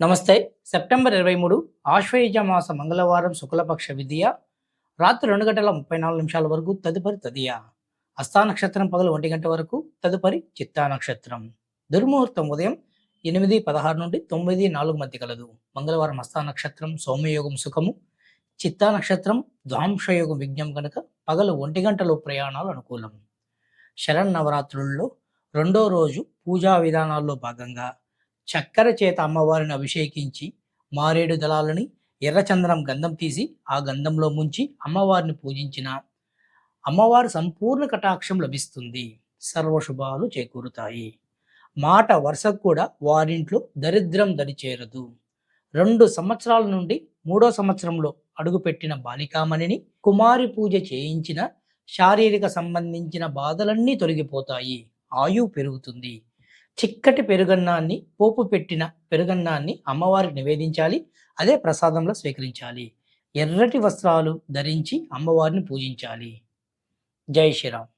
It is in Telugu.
నమస్తే. సెప్టెంబర్ ఇరవై మూడు ఆశ్వయుజ మాస మంగళవారం శుక్లపక్ష విద్య రాత్రి రెండు గంటల ముప్పై నాలుగు నిమిషాల వరకు తదుపరి తదియ. హస్తా నక్షత్రం పగలు ఒంటి గంట వరకు తదుపరి చిత్తా నక్షత్రం. దుర్ముహూర్తం ఉదయం ఎనిమిది పదహారు నుండి తొమ్మిది నాలుగు మధ్య కలదు. మంగళవారం హస్తా నక్షత్రం సౌమ్యయోగం సుఖము. చిత్తా నక్షత్రం ద్వాంశయోగం విజ్ఞం కనుక పగలు ఒంటి గంటలో ప్రయాణాలు అనుకూలం. శరణ్ నవరాత్రుల్లో రెండో రోజు పూజా విధానాల్లో భాగంగా చక్కెర చేత అమ్మవారిని అభిషేకించి మారేడు దళాలని ఎర్రచందనం గంధం తీసి ఆ గంధంలో ముంచి అమ్మవారిని పూజించిన అమ్మవారి సంపూర్ణ కటాక్షం లభిస్తుంది. సర్వశుభాలు చేకూరుతాయి. మాట వరుసకు కూడా వారింట్లో దరిద్రం దరిచేరదు. రెండు సంవత్సరాల నుండి మూడో సంవత్సరంలో అడుగుపెట్టిన బాలికామణిని కుమారి పూజ చేయించిన శారీరక సంబంధించిన బాధలన్నీ తొలగిపోతాయి. ఆయు పెరుగుతుంది. చిక్కటి పెరుగన్నాన్ని పోపు పెట్టిన పెరుగన్నాన్ని అమ్మవారికి నివేదించాలి అదే ప్రసాదంలో స్వీకరించాలి. ఎర్రటి వస్త్రాలు ధరించి అమ్మవారిని పూజించాలి. జై శ్రీరామ్.